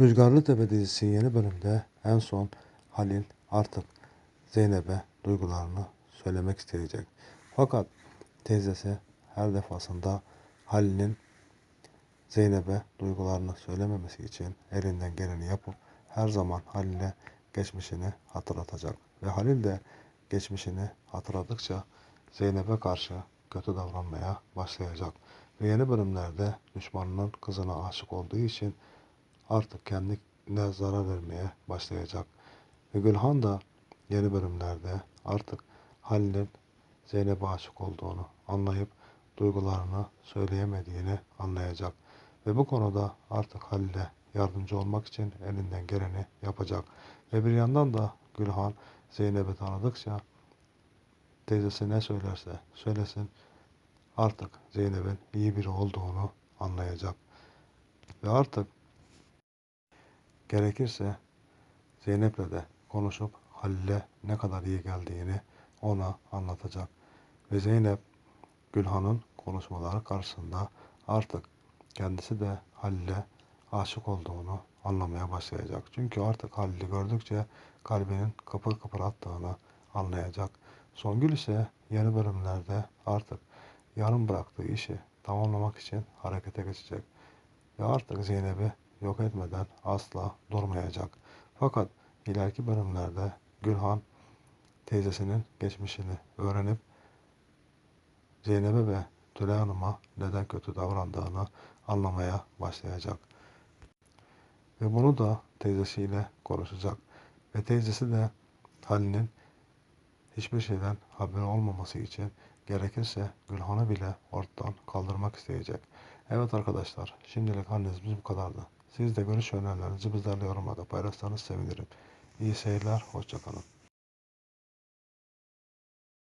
Rüzgarlı Tepe dizisinin yeni bölümde en son Halil artık Zeynep'e duygularını söylemek isteyecek. Fakat teyzesi her defasında Halil'in Zeynep'e duygularını söylememesi için elinden geleni yapıp her zaman Halil'e geçmişini hatırlatacak. Ve Halil de geçmişini hatırladıkça Zeynep'e karşı kötü davranmaya başlayacak. Ve yeni bölümlerde düşmanının kızına aşık olduğu için artık kendine zarar vermeye başlayacak. Ve Gülhan da yeni bölümlerde artık Halil'in Zeynep'e aşık olduğunu anlayıp duygularını söyleyemediğini anlayacak. Ve bu konuda artık Halil'e yardımcı olmak için elinden geleni yapacak. Ve bir yandan da Gülhan Zeynep'i tanıdıkça teyzesi ne söylerse söylesin artık Zeynep'in iyi biri olduğunu anlayacak. Ve artık gerekirse Zeynep'le de konuşup Halil'e ne kadar iyi geldiğini ona anlatacak. Ve Zeynep Gülhan'ın konuşmaları karşısında artık kendisi de Halil'e aşık olduğunu anlamaya başlayacak. Çünkü artık Halil'i gördükçe kalbinin kıpır kıpır attığını anlayacak. Songül ise yeni bölümlerde artık yarım bıraktığı işi tamamlamak için harekete geçecek. Ve artık Zeynep'i yok etmeden asla durmayacak. Fakat ileriki bölümlerde Gülhan teyzesinin geçmişini öğrenip Zeynep'e ve Tülay Hanım'a neden kötü davrandığını anlamaya başlayacak. Ve bunu da teyzesiyle konuşacak. Ve teyzesi de Halil'in hiçbir şeyden haberi olmaması için gerekirse Gülhan'ı bile ortadan kaldırmak isteyecek. Evet arkadaşlar şimdilik analizimiz bu kadardı. Siz de görüş önerilerinizi bizlerle yorumlarda paylaşırsanız sevinirim. İyi seyirler, hoşçakalın.